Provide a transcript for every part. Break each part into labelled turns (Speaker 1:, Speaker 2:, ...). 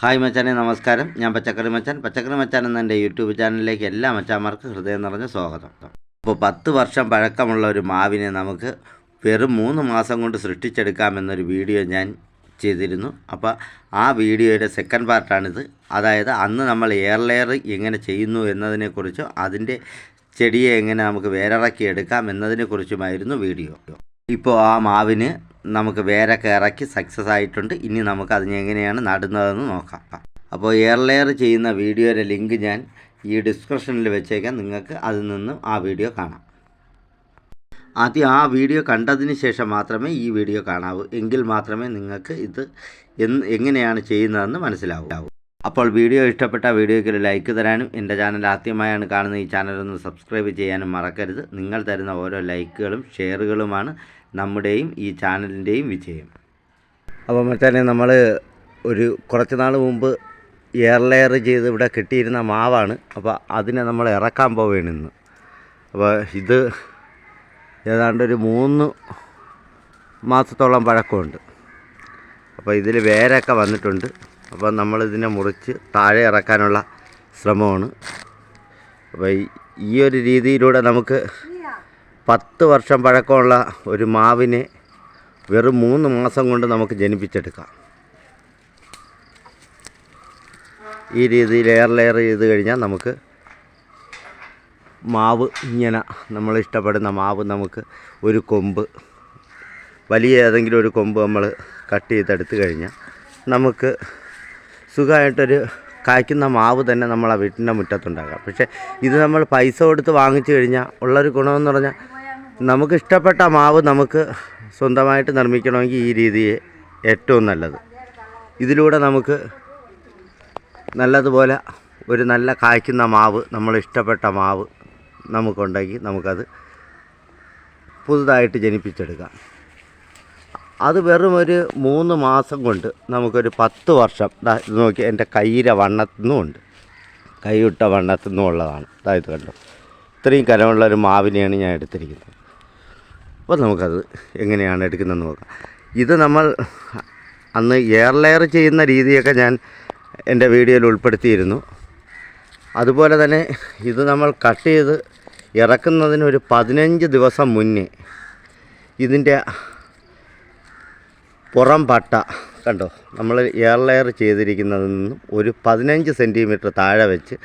Speaker 1: Hi മച്ചാനെ നമസ്കാരം. ഞാൻ പച്ചക്കറി മച്ചാൻ. പച്ചക്കറി മച്ചാൻ എന്ന എന്റെ യൂട്യൂബ് ചാനലിലേക്ക് എല്ലാ മച്ചാന്മാർക്കും ഹൃദയം നിറഞ്ഞ സ്വാഗതം. അപ്പോൾ പത്ത് വർഷം പഴക്കമുള്ള ഒരു മാവിനെ നമുക്ക് വെറും മൂന്ന് മാസം കൊണ്ട് സൃഷ്ടിച്ചെടുക്കാമെന്നൊരു വീഡിയോ ഞാൻ ചെയ്തിരുന്നു. അപ്പോൾ ആ വീഡിയോയുടെ സെക്കൻഡ് പാർട്ടാണിത് അതായത് അന്ന് നമ്മൾ എയർ ലെയർ എങ്ങനെ ചെയ്യുന്നു എന്നതിനെക്കുറിച്ചും അതിന്റെ ചെടിയെ എങ്ങനെ നമുക്ക് വേരിറക്കി എടുക്കാം എന്നതിനെക്കുറിച്ചുമായിരുന്നു വീഡിയോ. ഇപ്പോൾ ആ മാവിന് നമുക്ക് വേരൊക്കെ ഇറക്കി സക്സസ് ആയിട്ടുണ്ട്. ഇനി നമുക്ക് അതിനെ എങ്ങനെയാണ് നടുന്നതെന്ന് നോക്കാം. അപ്പോൾ എയർ ലെയർ ചെയ്യുന്ന വീഡിയോയുടെ ലിങ്ക് ഞാൻ ഈ ഡിസ്ക്രിപ്ഷനിൽ വെച്ചേക്കാം. നിങ്ങൾക്ക് അതിൽ നിന്നും ആ വീഡിയോ കാണാം. ആദ്യം ആ വീഡിയോ കണ്ടതിന് ശേഷം മാത്രമേ ഈ വീഡിയോ കാണാവൂ. എങ്കിൽ മാത്രമേ നിങ്ങൾക്ക് ഇത് എങ്ങനെയാണ് ചെയ്യുന്നതെന്ന് മനസ്സിലാവൂ. അപ്പോൾ വീഡിയോ ഇഷ്ടപ്പെട്ട വീഡിയോയ്ക്ക് ഒരു ലൈക്ക് തരാനും എന്റെ ചാനൽ ആദ്യമായാണ് കാണുന്ന ഈ ചാനലൊന്ന് സബ്സ്ക്രൈബ് ചെയ്യാനും മറക്കരുത്. നിങ്ങൾ തരുന്ന ഓരോ ലൈക്കുകളും ഷെയറുകളുമാണ് നമ്മുടെയും ഈ ചാനലിന്റെയും വിജയം. അപ്പോൾ മച്ചാനെ നമ്മൾ ഒരു കുറച്ച് നാൾ മുമ്പ് എയർ ലെയർ ചെയ്ത് ഇവിടെ കിട്ടിയിരുന്ന മാവാണ്. അപ്പോൾ അതിനെ നമ്മൾ ഇറക്കാൻ പോവുകയാണ് ഇന്ന്. അപ്പോൾ ഇത് ഏതാണ്ട് ഒരു മൂന്ന് മാസത്തോളം പഴക്കമുണ്ട്. അപ്പോൾ ഇതിൽ വേരൊക്കെ വന്നിട്ടുണ്ട്. അപ്പോൾ നമ്മളിതിനെ മുറിച്ച് താഴെ ഇറക്കാനുള്ള ശ്രമമാണ്. അപ്പോൾ ഈ ഒരു രീതിയിലൂടെ നമുക്ക് പത്ത് വർഷം പഴക്കമുള്ള ഒരു മാവിനെ വെറും മൂന്ന് മാസം കൊണ്ട് നമുക്ക് ജനിപ്പിച്ചെടുക്കാം. ഈ രീതിയിൽ ലെയർ ലെയർ ചെയ്ത് കഴിഞ്ഞാൽ നമുക്ക് മാവ് ഇങ്ങനെ നമ്മൾ ഇഷ്ടപ്പെടുന്ന മാവ് നമുക്ക് ഒരു കൊമ്പ് വലിയ ഏതെങ്കിലും ഒരു കൊമ്പ് നമ്മൾ കട്ട് ചെയ്തെടുത്ത് കഴിഞ്ഞാൽ നമുക്ക് സുഖമായിട്ടൊരു കായ്ക്കുന്ന മാവ് തന്നെ നമ്മളെ വീട്ടിന്റെ മുറ്റത്തുണ്ടാക്കാം പക്ഷേ ഇത് നമ്മൾ പൈസ കൊടുത്ത് വാങ്ങിച്ചു കഴിഞ്ഞാൽ ഉള്ളൊരു ഗുണമെന്ന് പറഞ്ഞാൽ നമുക്ക് ഇഷ്ടപ്പെട്ട മാവ് നമുക്ക് സ്വന്തമായിട്ട് നിർമ്മിക്കണമെങ്കിൽ ഈ രീതിയെ ഏറ്റവും നല്ലത്. ഇതിലൂടെ നമുക്ക് നല്ലതുപോലെ ഒരു നല്ല കായ്ക്കുന്ന മാവ് നമ്മൾ ഇഷ്ടപ്പെട്ട മാവ് നമുക്കുണ്ടെങ്കിൽ നമുക്കത് പുതുതായിട്ട് ജനിപ്പിച്ചെടുക്കാം. അത് വെറും ഒരു മൂന്ന് മാസം കൊണ്ട് നമുക്കൊരു പത്ത് വർഷം ഇത് നോക്കി എന്റെ കയ്യിലെ വണ്ണത്തുനിന്നും ഉണ്ട് കൈയിട്ട വണ്ണത്തുനിന്നും ഉള്ളതാണ് അതായത് കണ്ടോ? ഇത്രയും കനമുള്ള ഒരു മാവിനെയാണ് ഞാൻ എടുത്തിരിക്കുന്നത്. അപ്പോൾ നമുക്കത് എങ്ങനെയാണ് എടുക്കുന്നതെന്ന് നോക്കാം. ഇത് നമ്മൾ അന്ന് എയർ ലെയർ ചെയ്യുന്ന രീതിയൊക്കെ ഞാൻ എന്റെ വീഡിയോയിൽ ഉൾപ്പെടുത്തിയിരുന്നു. അതുപോലെ തന്നെ ഇത് നമ്മൾ കട്ട് ചെയ്ത് ഇറക്കുന്നതിന് ഒരു പതിനഞ്ച് ദിവസം മുന്നേ ഇതിന്റെ പുറം പട്ട കണ്ടോ? നമ്മൾ എയർ ലെയർ ചെയ്തിരിക്കുന്നതിൽ നിന്നും ഒരു പതിനഞ്ച് സെന്റിമീറ്റർ താഴെ വെച്ച്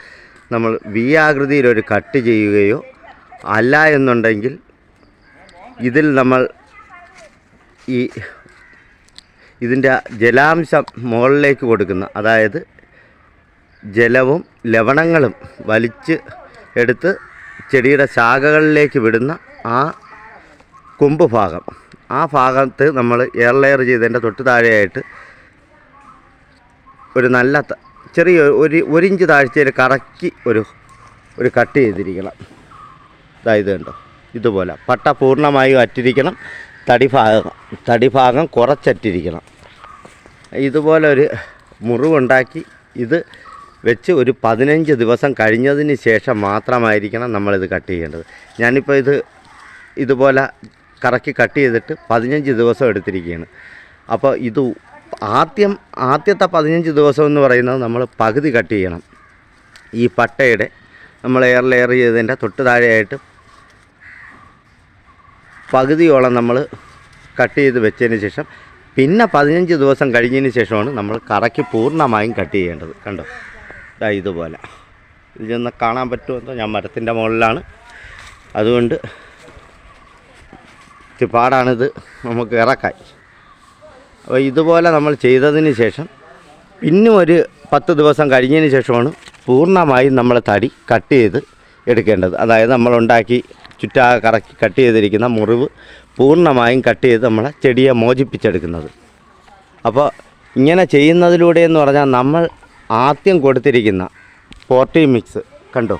Speaker 1: നമ്മൾ വി ആകൃതിയിലൊരു കട്ട് ചെയ്യുകയോ അല്ല എന്നുണ്ടെങ്കിൽ ഇതിൽ നമ്മൾ ഈ ഇതിന്റെ ജലാംശം മുകളിലേക്ക് കൊടുക്കുന്ന. അതായത് ജലവും ലവണങ്ങളും വലിച്ച് എടുത്ത് ചെടിയുടെ ശാഖകളിലേക്ക് വിടുന്ന ആ കൊമ്പ് ഭാഗം. ആ ഭാഗത്ത് നമ്മൾ എയർ ലെയർ ചെയ്തതിന്റെ തൊട്ട് താഴെയായിട്ട് ഒരു നല്ല ചെറിയ ഒരു ഒരു ഇഞ്ച് താഴ്ചയിൽ കറക്കി ഒരു ഒരു കട്ട് ചെയ്തിരിക്കണം. ഇതായത് കണ്ടോ? ഇതുപോലെ. പട്ട പൂർണമായും അറ്റിരിക്കണം. തടി ഭാഗം തടി ഭാഗം കുറച്ചറ്റിരിക്കണം. ഇതുപോലെ ഒരു മുറിവുണ്ടാക്കി ഇത് വെച്ച് ഒരു പതിനഞ്ച് ദിവസം കഴിഞ്ഞതിന് ശേഷം മാത്രമായിരിക്കണം നമ്മളിത് കട്ട് ചെയ്യേണ്ടത്. ഞാനിപ്പോൾ ഇത് ഇതുപോലെ കറക്കി കട്ട് ചെയ്തിട്ട് പതിനഞ്ച് ദിവസം എടുത്തിരിക്കുകയാണ്. അപ്പോൾ ഇത് ആദ്യം ആദ്യത്തെ പതിനഞ്ച് ദിവസം എന്ന് പറയുന്നത് നമ്മൾ പകുതി കട്ട് ചെയ്യണം. ഈ പട്ടയുടെ നമ്മൾ എയർ ലെയർ ചെയ്തതിന്റെ തൊട്ട് താഴെയായിട്ട് പകുതിയോളം നമ്മൾ കട്ട് ചെയ്ത് വെച്ചതിന് ശേഷം പിന്നെ പതിനഞ്ച് ദിവസം കഴിഞ്ഞതിന് ശേഷമാണ് നമ്മൾ കറക്കി പൂർണമായും കട്ട് ചെയ്യേണ്ടത്. കണ്ടോ? ഇതാ ഇതുപോലെ. നിന്ന് കാണാൻ പറ്റുമെന്നോ ഞാൻ മരത്തിന്റെ മുകളിലാണ്. അതുകൊണ്ട് പാടാണിത്. നമുക്ക് ഇറക്കാൻ അപ്പോൾ ഇതുപോലെ നമ്മൾ ചെയ്തതിന് ശേഷം പിന്നും ഒരു പത്ത് ദിവസം കഴിഞ്ഞതിന് ശേഷമാണ് പൂർണമായും നമ്മൾ തടി കട്ട് ചെയ്ത് എടുക്കേണ്ടത്. അതായത് നമ്മളുണ്ടാക്കി ചുറ്റാകെ കറക്കി കട്ട് ചെയ്തിരിക്കുന്ന മുറിവ് പൂർണമായും കട്ട് ചെയ്ത് നമ്മളെ ചെടിയെ മോചിപ്പിച്ചെടുക്കുന്നത്. അപ്പോൾ ഇങ്ങനെ ചെയ്യുന്നതിലൂടെ എന്ന് പറഞ്ഞാൽ നമ്മൾ ആദ്യം കൊടുത്തിരിക്കുന്ന പോർട്ടി മിക്സ് കണ്ടോ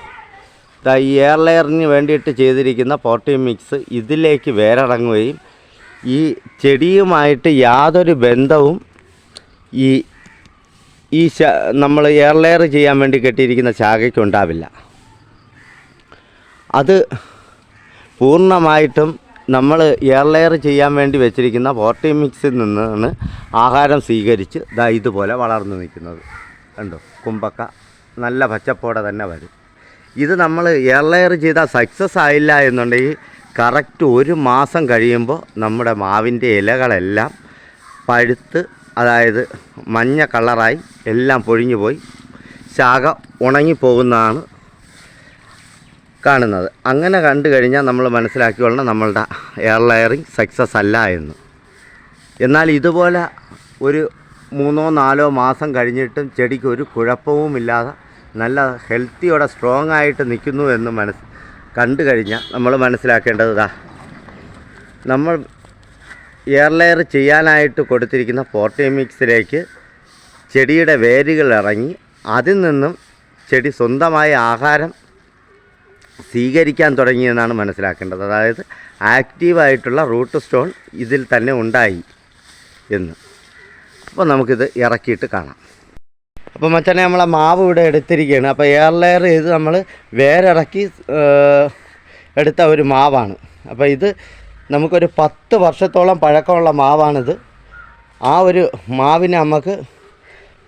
Speaker 1: ഈ എയർ ലെയറിന് വേണ്ടിയിട്ട് ചെയ്തിരിക്കുന്ന പോർട്ടി മിക്സ് ഇതിലേക്ക് വേരടങ്ങുകയും ഈ ചെടിയുമായിട്ട് യാതൊരു ബന്ധവും ഈ ഈ നമ്മൾ എയർ ലെയർ ചെയ്യാൻ വേണ്ടി കെട്ടിയിരിക്കുന്ന ശാഖയ്ക്ക് ഉണ്ടാവില്ല. അത് പൂർണമായിട്ടും നമ്മൾ എയർലെയർ ചെയ്യാൻ വേണ്ടി വെച്ചിരിക്കുന്ന പോർട്ടി മിക്സിൽ നിന്നാണ് ആഹാരം സ്വീകരിച്ച് ദാ ഇതുപോലെ വളർന്നു നിൽക്കുന്നത്. കണ്ടോ? കുമ്പക്ക നല്ല പച്ചപ്പോടെ തന്നെ വരും. ഇത് നമ്മൾ എയർലെയർ ചെയ്താൽ സക്സസ് ആയില്ല എന്നുണ്ടെങ്കിൽ കറക്റ്റ് ഒരു മാസം കഴിയുമ്പോൾ നമ്മുടെ മാവിന്റെ ഇലകളെല്ലാം പഴുത്ത് അതായത് മഞ്ഞ കളറായി എല്ലാം പൊഴിഞ്ഞു പോയി ശാഖ ഉണങ്ങിപ്പോകുന്നതാണ് കാണുന്നത്. അങ്ങനെ കണ്ടു കഴിഞ്ഞാൽ നമ്മൾ മനസ്സിലാക്കിക്കൊള്ളണം നമ്മളുടെ എയർ ലെയറിങ് സക്സസ് അല്ല എന്ന്. എന്നാൽ ഇതുപോലെ ഒരു മൂന്നോ നാലോ മാസം കഴിഞ്ഞിട്ടും ചെടിക്ക് ഒരു കുഴപ്പവുമില്ലാതെ നല്ല ഹെൽത്തിയോടെ സ്ട്രോങ് ആയിട്ട് നിൽക്കുന്നു എന്ന് മനസ്സ് കണ്ടു കഴിഞ്ഞാൽ നമ്മൾ മനസ്സിലാക്കേണ്ടത് ഇതാ. നമ്മൾ എയർ ലെയർ ചെയ്യാനായിട്ട് കൊടുത്തിരിക്കുന്ന പോർട്ടിമിക്സിലേക്ക് ചെടിയുടെ വേരുകൾ ഇറങ്ങി അതിൽ നിന്നും ചെടി സ്വന്തമായ ആഹാരം സ്വീകരിക്കാൻ തുടങ്ങിയെന്നാണ് മനസ്സിലാക്കേണ്ടത്. അതായത് ആക്റ്റീവായിട്ടുള്ള റൂട്ട് സ്റ്റോൺ ഇതിൽ തന്നെ ഉണ്ടായി എന്ന്. അപ്പോൾ നമുക്കിത് ഇറക്കിയിട്ട് കാണാം. അപ്പോൾ മച്ചനെ നമ്മളെ മാവ് ഇവിടെ എടുത്തിരിക്കുകയാണ്. അപ്പോൾ എയർ ലെയർ ചെയ്ത് നമ്മൾ വേരിറക്കി എടുത്ത ഒരു മാവാണ്. അപ്പോൾ ഇത് നമുക്കൊരു പത്ത് വർഷത്തോളം പഴക്കമുള്ള മാവാണിത്. ആ ഒരു മാവിനെ നമുക്ക്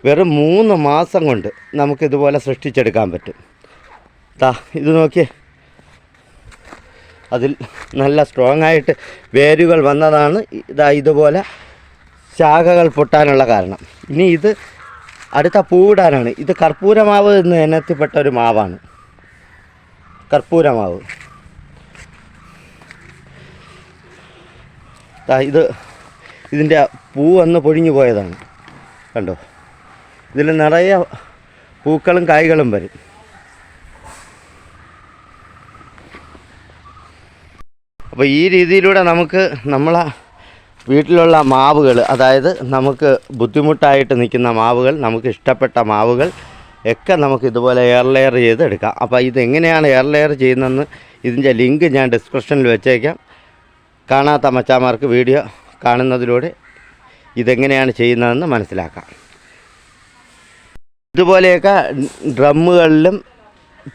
Speaker 1: വെറും മൂന്ന് മാസം കൊണ്ട് നമുക്കിതുപോലെ സൃഷ്ടിച്ചെടുക്കാൻ പറ്റും. ദാ ഇത് നോക്കിയേ. അതിൽ നല്ല സ്ട്രോങ് ആയിട്ട് വേരുകൾ വന്നതാണ്. ഇതാ ഇതുപോലെ ശാഖകൾ പൊട്ടാനുള്ള കാരണം. ഇനി ഇത് അടുത്ത പൂവിടാനാണ്. ഇത് കർപ്പൂരമാവ് എന്ന് ഇനത്തിൽപ്പെട്ട ഒരു മാവാണ്. കർപ്പൂരമാവ് ഇത് ഇതിന്റെ പൂ വന്ന് പൊഴിഞ്ഞു പോയതാണ്. കണ്ടോ? ഇതിൽ നിറയെ പൂക്കളും കായ്കളും വരും. അപ്പോൾ ഈ രീതിയിലൂടെ നമുക്ക് നമ്മളെ വീട്ടിലുള്ള മാവുകൾ അതായത് നമുക്ക് ബുദ്ധിമുട്ടായിട്ട് നിൽക്കുന്ന മാവുകൾ നമുക്ക് ഇഷ്ടപ്പെട്ട മാവുകൾ ഒക്കെ നമുക്ക് ഇതുപോലെ എയർ ലെയർ ചെയ്തെടുക്കാം. അപ്പോൾ ഇതെങ്ങനെയാണ് എയർ ലെയർ ചെയ്യുന്നതെന്ന് ഇതിന്റെ ലിങ്ക് ഞാൻ ഡിസ്ക്രിപ്ഷനിൽ വെച്ചേക്കാം. കാണാത്ത മച്ചാമാർക്ക് വീഡിയോ കാണുന്നതിലൂടെ ഇതെങ്ങനെയാണ് ചെയ്യുന്നതെന്ന് മനസ്സിലാക്കാം. ഇതുപോലെയൊക്കെ ഡ്രമ്മുകളിലും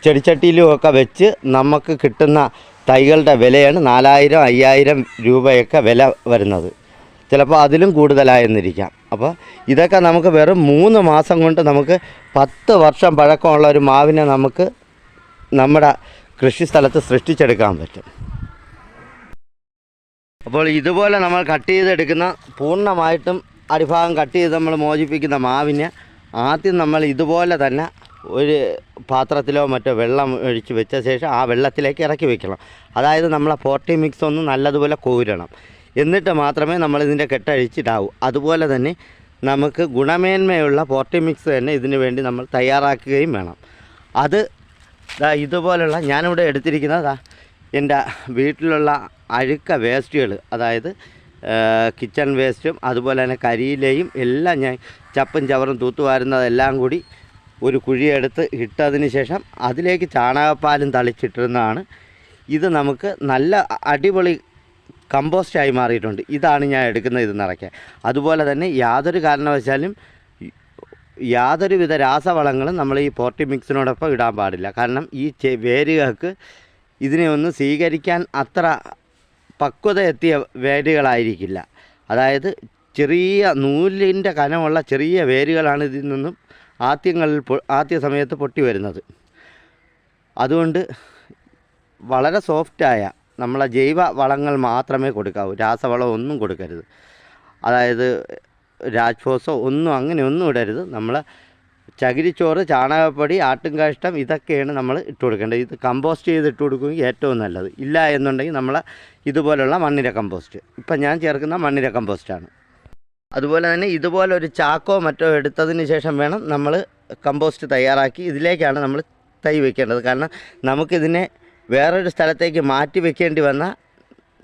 Speaker 1: ചെടിച്ചട്ടിയിലും ഒക്കെ വെച്ച് നമുക്ക് കിട്ടുന്ന തൈകളുടെ വിലയാണ് നാലായിരം അയ്യായിരം രൂപയൊക്കെ വില വരുന്നത്. ചിലപ്പോൾ അതിലും കൂടുതലായെന്നിരിക്കാം. അപ്പോൾ ഇതൊക്കെ നമുക്ക് വെറും മൂന്ന് മാസം കൊണ്ട് നമുക്ക് പത്ത് വർഷം പഴക്കമുള്ള ഒരു മാവിനെ നമുക്ക് നമ്മുടെ കൃഷി കൃഷിസ്ഥലത്ത് സൃഷ്ടിച്ചെടുക്കാൻ പറ്റും. അപ്പോൾ ഇതുപോലെ നമ്മൾ കട്ട് ചെയ്തെടുക്കുന്ന പൂർണമായിട്ടും അടിഭാഗം കട്ട് ചെയ്ത് നമ്മൾ മോചിപ്പിക്കുന്ന മാവിനെ ആദ്യം നമ്മൾ ഇതുപോലെ തന്നെ ഒരു പാത്രത്തിലോ മറ്റോ വെള്ളം ഒഴിച്ച് വെച്ച ശേഷം ആ വെള്ളത്തിലേക്ക് ഇറക്കി വെക്കണം. അതായത് നമ്മളെ പോർട്ടി മിക്സ് ഒന്ന് നല്ലതുപോലെ കോരണം. എന്നിട്ട് മാത്രമേ നമ്മൾ ഇതിന്റെ കെട്ടഴിച്ചിട്ടാവൂ. അതുപോലെ തന്നെ നമുക്ക് ഗുണമേന്മയുള്ള പോർട്ടി മിക്സ് തന്നെ ഇതിനു വേണ്ടി നമ്മൾ തയ്യാറാക്കുകയും വേണം. അത് ഇതുപോലുള്ള ഞാനിവിടെ എടുത്തിരിക്കുന്നത് എന്റെ വീട്ടിലുള്ള അഴുക്ക വേസ്റ്റുകൾ അതായത് കിച്ചൺ വേസ്റ്റും അതുപോലെ തന്നെ കരിയിലയും എല്ലാം ഞാൻ ചപ്പും ചവറും തൂത്തുവാരുന്നതെല്ലാം കൂടി ഒരു കുഴിയെടുത്ത് ഇട്ടതിന് ശേഷം അതിലേക്ക് ചാണകപ്പാലും തളിച്ചിട്ടിരുന്നതാണ്. ഇത് നമുക്ക് നല്ല അടിപൊളി കമ്പോസ്റ്റായി മാറിയിട്ടുണ്ട്. ഇതാണ് ഞാൻ എടുക്കുന്നത് ഇത് നിറയ്ക്കാൻ അതുപോലെ തന്നെ യാതൊരു കാരണവശാലും യാതൊരു വിധ രാസവളങ്ങളും നമ്മൾ ഈ പോർട്ടി മിക്സിനോടൊപ്പം ഇടാൻ പാടില്ല. കാരണം ഈ വേരുകൾക്ക് ഇതിനെ ഒന്ന് സ്വീകരിക്കാൻ അത്ര പക്വത എത്തിയ വേരുകളായിരിക്കില്ല. അതായത് ചെറിയ നൂലിന്റെ കനമുള്ള ചെറിയ വേരുകളാണ് ഇതിൽ നിന്നും ആദ്യങ്ങളിൽ ആദ്യ സമയത്ത് പൊട്ടി വരുന്നത്. അതുകൊണ്ട് വളരെ സോഫ്റ്റായ നമ്മളെ ജൈവ വളങ്ങൾ മാത്രമേ കൊടുക്കാവൂ. രാസവളം ഒന്നും കൊടുക്കരുത്. അതായത് രാജ്ഫോസോ ഒന്നും അങ്ങനെ ഒന്നും ഇടരുത്. നമ്മൾ ചകിരിച്ചോറ് ചാണകപ്പൊടി ആട്ടുംകാഷ്ടം ഇതൊക്കെയാണ് നമ്മൾ ഇട്ട് കൊടുക്കേണ്ടത്. ഇത് കമ്പോസ്റ്റ് ചെയ്ത് ഇട്ട് കൊടുക്കുമെങ്കിൽ ഏറ്റവും നല്ലത്. ഇല്ല എന്നുണ്ടെങ്കിൽ നമ്മൾ ഇതുപോലുള്ള മണ്ണിര കമ്പോസ്റ്റ്. ഇപ്പം ഞാൻ ചേർക്കുന്ന മണ്ണിര കമ്പോസ്റ്റാണ്. അതുപോലെ തന്നെ ഇതുപോലെ ഒരു ചാക്കോ മറ്റോ എടുത്തതിന് ശേഷം വേണം നമ്മൾ കമ്പോസ്റ്റ് തയ്യാറാക്കി ഇതിലേക്കാണ് നമ്മൾ തൈ വെക്കേണ്ടത്. കാരണം നമുക്കിതിനെ വേറൊരു സ്ഥലത്തേക്ക് മാറ്റി വെക്കേണ്ടി വന്നാൽ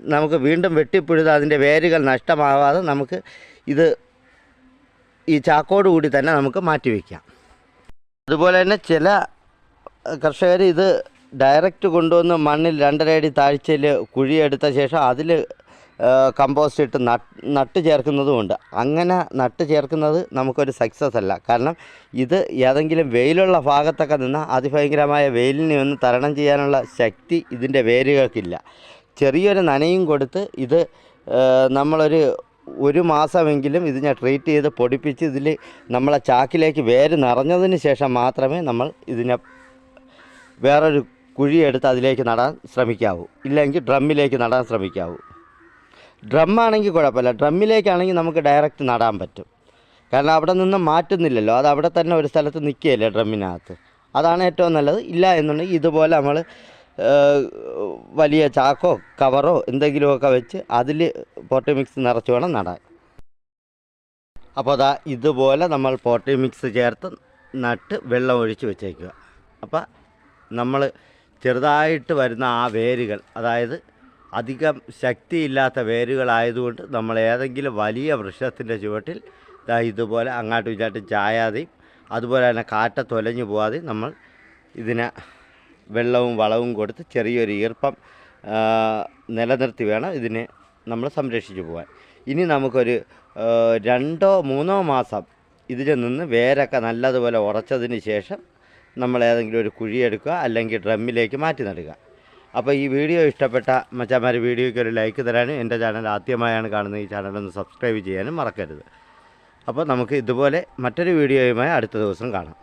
Speaker 1: നമുക്ക് വീണ്ടും വെട്ടിപ്പുഴുത് അതിന്റെ വേരുകൾ നഷ്ടമാവാതെ നമുക്ക് ഇത് ഈ ചാക്കോട് കൂടി തന്നെ നമുക്ക് മാറ്റി വയ്ക്കാം അതുപോലെ തന്നെ ചില കർഷകർ ഇത് ഡയറക്റ്റ് കൊണ്ടുവന്ന് മണ്ണിൽ രണ്ടര അടി താഴ്ചയിൽ കുഴിയെടുത്ത ശേഷം അതിൽ കമ്പോസ്റ്റ് ഇട്ട് നട്ട് ചേർക്കുന്നതുമുണ്ട്. അങ്ങനെ നട്ട് ചേർക്കുന്നത് നമുക്കൊരു സക്സസ് അല്ല. കാരണം ഇത് ഏതെങ്കിലും വെയിലുള്ള ഭാഗത്തൊക്കെ നിന്ന് അതിഭയങ്കരമായ വെയിലിനെ ഒന്ന് തരണം ചെയ്യാനുള്ള ശക്തി ഇതിന്റെ വേരുകൾക്കില്ല. ചെറിയൊരു നനയും കൊടുത്ത് ഇത് നമ്മളൊരു ഒരു മാസമെങ്കിലും ഇതിനെ ട്രീറ്റ് ചെയ്ത് പൊടിപ്പിച്ച് ഇതിൽ നമ്മളെ ചാക്കിലേക്ക് വേര് നിറഞ്ഞതിന് ശേഷം മാത്രമേ നമ്മൾ ഇതിനെ വേറൊരു കുഴിയെടുത്ത് അതിലേക്ക് നടാൻ ശ്രമിക്കാവൂ. ഇല്ലെങ്കിൽ ഡ്രമ്മിലേക്ക് നടാൻ ശ്രമിക്കാവൂ. ഡ്രമ്മാണെങ്കിൽ കുഴപ്പമില്ല. ഡ്രമ്മിലേക്കാണെങ്കിൽ നമുക്ക് ഡയറക്റ്റ് നടാൻ പറ്റും. കാരണം അവിടെ നിന്ന് മാറ്റുന്നില്ലല്ലോ. അത് അവിടെ തന്നെ ഒരു സ്ഥലത്ത് നിൽക്കുകയല്ലേ ഡ്രമ്മിനകത്ത്. അതാണ് ഏറ്റവും നല്ലത്. ഇല്ല എന്നുണ്ടെങ്കിൽ ഇതുപോലെ നമ്മൾ വലിയ ചാക്കോ കവറോ എന്തെങ്കിലുമൊക്കെ വെച്ച് അതിൽ പോട്ടി മിക്സ് നിറച്ച് വേണം നടാൻ. അപ്പോൾ അതാ ഇതുപോലെ നമ്മൾ പോട്ടി മിക്സ് ചേർത്ത് നട്ട് വെള്ളം ഒഴിച്ച് വെച്ചേക്കുക. അപ്പോൾ നമ്മൾ ചെറുതായിട്ട് വരുന്ന ആ വേരുകൾ അതായത് അധികം ശക്തിയില്ലാത്ത വേരുകളായതുകൊണ്ട് നമ്മൾ ഏതെങ്കിലും വലിയ വൃക്ഷത്തിന്റെ ചുവട്ടിൽ ഇതുപോലെ അങ്ങോട്ടും ഇങ്ങോട്ടും ചായാതെയും അതുപോലെ തന്നെ കാറ്റ തൊലഞ്ഞു പോകാതെയും നമ്മൾ ഇതിനെ വെള്ളവും വളവും കൊടുത്ത് ചെറിയൊരു ഈർപ്പം നിലനിർത്തി വേണം ഇതിനെ നമ്മൾ സംരക്ഷിച്ചു പോകാൻ ഇനി നമുക്കൊരു രണ്ടോ മൂന്നോ മാസം ഇതിൽ നിന്ന് വേരൊക്കെ നല്ലതുപോലെ ഉറച്ചതിന് ശേഷം നമ്മൾ ഏതെങ്കിലും ഒരു കുഴിയെടുക്കുക അല്ലെങ്കിൽ ഡ്രമ്മിലേക്ക് മാറ്റി നടുക. അപ്പോൾ ഈ വീഡിയോ ഇഷ്ടപ്പെട്ട മച്ചാമാർ വീഡിയോയ്ക്ക് ഒരു ലൈക്ക് തരാനും എന്റെ ചാനൽ ആദ്യമായാണ് കാണുന്നത്. ഈ ചാനൽ ഒന്ന് സബ്സ്ക്രൈബ് ചെയ്യാനും മറക്കരുത്. അപ്പോൾ നമുക്ക് ഇതുപോലെ മറ്റൊരു വീഡിയോയുമായി അടുത്ത ദിവസം കാണാം.